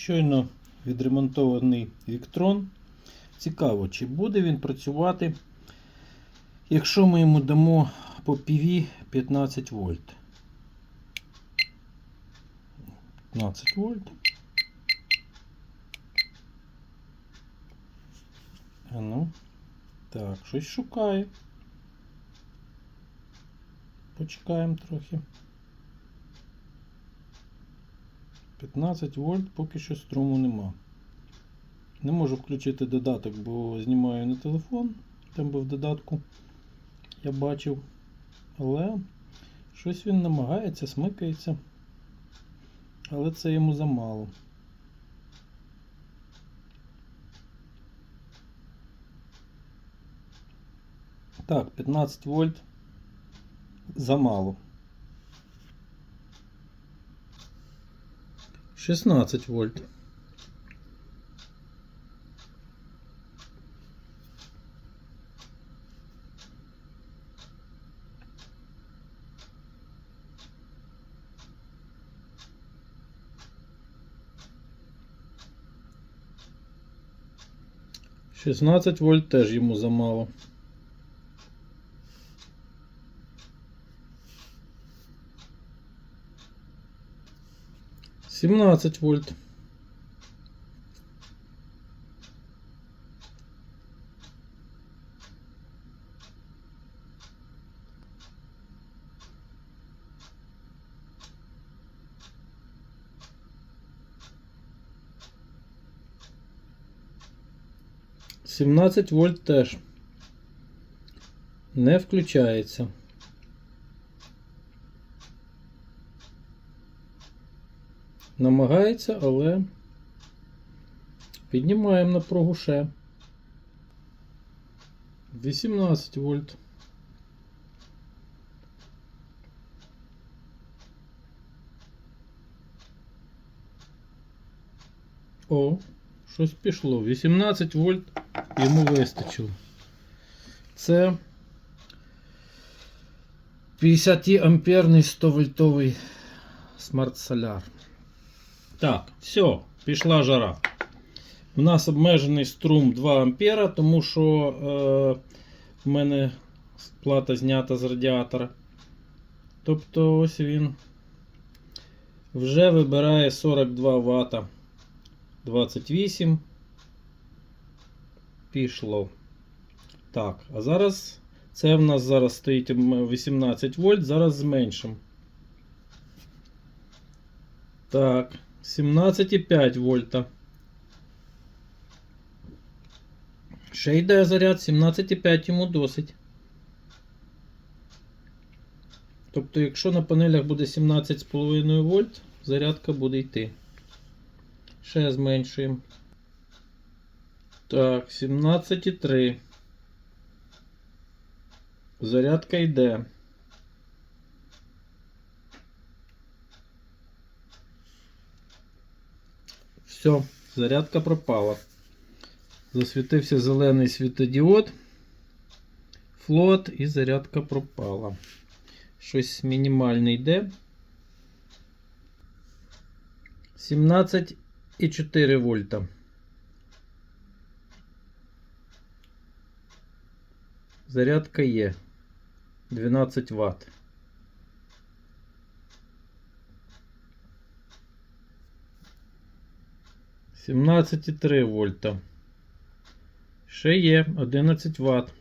щойно відремонтований Віктрон. Цікаво, чи буде він працювати, якщо ми йому дамо по PV 15 вольт. 15 вольт. Ну, так, щось шукає. Почекаємо трохи. 15 вольт поки що струму нема. Не можу включити додаток, бо знімаю на телефон. Там би в додатку я бачив. Але щось він намагається, смикається. Але це йому замало. Так, 15 вольт замало. 16 вольт. Шістнадцять вольт теж йому замало. Сімнадцять вольт. Сімнадцять вольт теж не включається. Намагається, але піднімаємо напругу ще. 18 вольт. О, щось пішло. 18 вольт йому вистачило. Це 50 амперний 100 вольтовий смарт соляр. Так, все, пішла жара. У нас обмежений струм 2 ампера, тому що е, в мене плата знята з радіатора. Тобто ось він вже вибирає 42 Вт 28. Пішло. Так, а зараз це в нас зараз стоїть 18 вольт, зараз зменшимо. Так, 17,5 вольта. Ще йде заряд, 17,5 йому досить. Тобто, якщо на панелях буде 17,5 вольт, зарядка буде йти. Ще зменшуємо. Так, 17,3. Зарядка йде. Все, зарядка пропала. Засвітився зелений світодіод, флот і зарядка пропала. Щось мінімальне йде. 17,4 вольта. Зарядка є 12 Вт. Сімнадцять і три вольта. Ще є 11 Вт.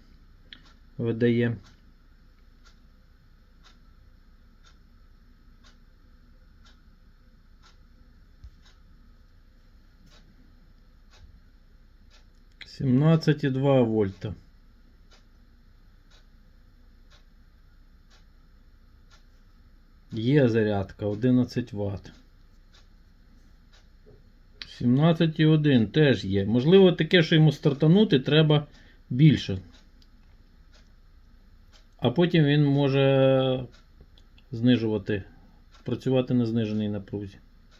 Видає. Сімнадцять і два вольта. Є зарядка 11 Вт. 17,1 теж є. Можливо, таке, що йому стартанути треба більше. А потім він може знижувати, працювати на зниженій напрузі.